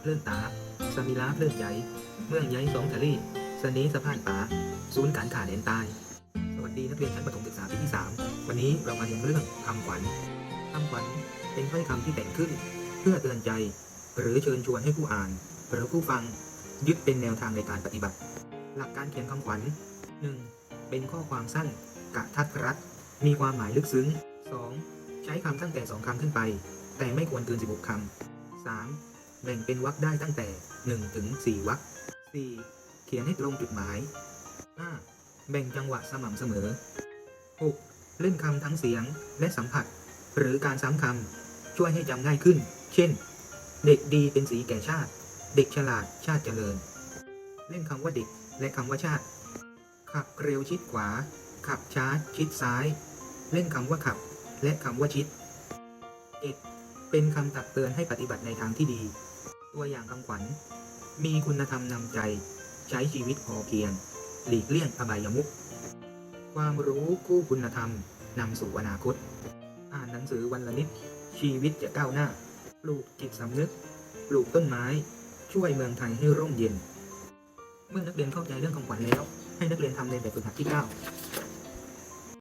เพลื่อนตาสมิลาเพลื่อนใหญ่เมืองใหญ่สองทะเลสนีสะพานป่าศูนย์การขาแดนใต้สวัสดีนักเรียนชั้นประถมศึกษาปีที่ 3 วันนี้เรามาเรียนเรื่องคำขวัญคำขวัญเป็นถ้อยคำที่แต่งขึ้น เพื่อเตือนใจ หรือเชิญชวนให้ผู้อ่านหรือผู้ฟังยึดเป็นแนวทางในการปฏิบัติ หลักการเขียนคำขวัญ 1. เป็นข้อความสั้นกะทัดรัดมีความหมายลึกซึ้ง 2. ใช้คำตั้งแต่ 2คำขึ้นไป แต่ไม่ควรเกิน 16คำ 3. แบ่งเป็นวรรคได้ตั้งแต่ 1 ถึง 4วรรค 4. เขียนให้ตรงจุดหมาย 5. แบ่งจังหวะสม่ำเสมอ 6. เล่นคำทั้งเสียงและสัมผัส หรือการซ้ำคำช่วยให้จำง่ายขึ้น เช่น เด็กดีเป็นสีแก่ชาติ เด็กฉลาดชาติเจริญ เล่นคำว่าเด็กและคำว่าชาติ ขับเร็วชิดขวา ขับช้าชิดซ้าย เล่นคำว่าขับ และคำว่าชิด 7. เป็นคำตักเตือนให้ปฏิบัติในทางที่ดี ตัวอย่างคำขวัญ มีคุณธรรมนำใจ ใช้ชีวิตพอเพียง หลีกเลี่ยงอบายมุขความรู้คู่คุณธรรมนำสู่อนาคต อ่านหนังสือวันละนิด ชีวิตจะก้าวหน้า ปลูกจิตสำนึก ปลูกต้นไม้ ช่วยเมืองไทยให้ร่มเย็น เมื่อนักเรียนเข้าใจเรื่องคำขวัญแล้ว ให้นักเรียนทำในแบบฝึกหัดที่ 9